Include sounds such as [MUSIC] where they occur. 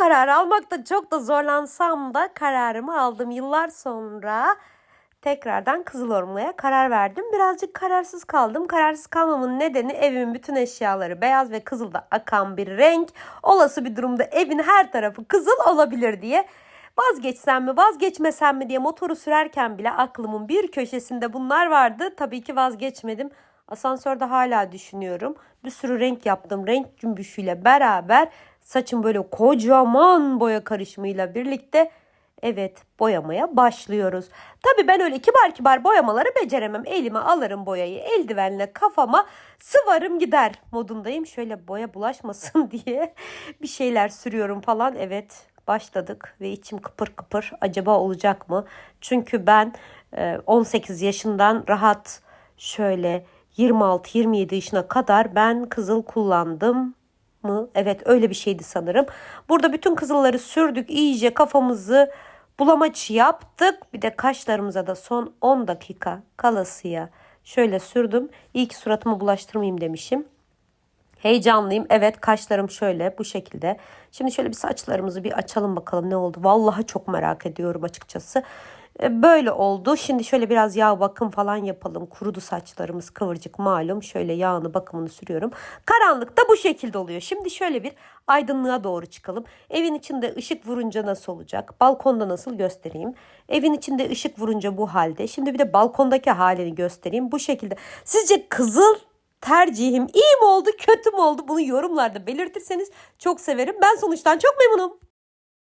kararı almakta çok da zorlansam da kararımı aldım. Yıllar sonra tekrardan Kızıl Orman'a karar verdim. Birazcık kararsız kaldım. Kararsız kalmamın nedeni evimin bütün eşyaları beyaz ve kızılda akan bir renk. Olası bir durumda evin her tarafı kızıl olabilir diye Vazgeçsem mi vazgeçmesem mi diye motoru sürerken bile aklımın bir köşesinde bunlar vardı. Tabii ki vazgeçmedim. Asansörde hala düşünüyorum. Bir sürü renk yaptım. Renk cümbüşüyle beraber saçım böyle kocaman boya karışımıyla birlikte evet boyamaya başlıyoruz. Tabii ben öyle kibar kibar boyamaları beceremem. Elime alırım boyayı eldivenle kafama sıvarım gider modundayım. Şöyle boya bulaşmasın [LAUGHS] diye bir şeyler sürüyorum falan. Evet başladık ve içim kıpır kıpır acaba olacak mı? Çünkü ben e, 18 yaşından rahat şöyle 26-27 yaşına kadar ben kızıl kullandım mı? Evet öyle bir şeydi sanırım. Burada bütün kızılları sürdük iyice kafamızı bulamaç yaptık. Bir de kaşlarımıza da son 10 dakika kalasıya şöyle sürdüm. İyi ki suratımı bulaştırmayayım demişim. Heyecanlıyım. Evet kaşlarım şöyle bu şekilde. Şimdi şöyle bir saçlarımızı bir açalım bakalım ne oldu. Vallahi çok merak ediyorum açıkçası. E, Böyle oldu. Şimdi şöyle biraz yağ bakım falan yapalım. Kurudu saçlarımız kıvırcık malum. Şöyle yağını bakımını sürüyorum. Karanlıkta bu şekilde oluyor. Şimdi şöyle bir aydınlığa doğru çıkalım. Evin içinde ışık vurunca nasıl olacak? Balkonda nasıl göstereyim? Evin içinde ışık vurunca bu halde. Şimdi bir de balkondaki halini göstereyim. Bu şekilde. Sizce kızıl tercihim iyi mi oldu kötü mü oldu bunu yorumlarda belirtirseniz çok severim. Ben sonuçtan çok memnunum.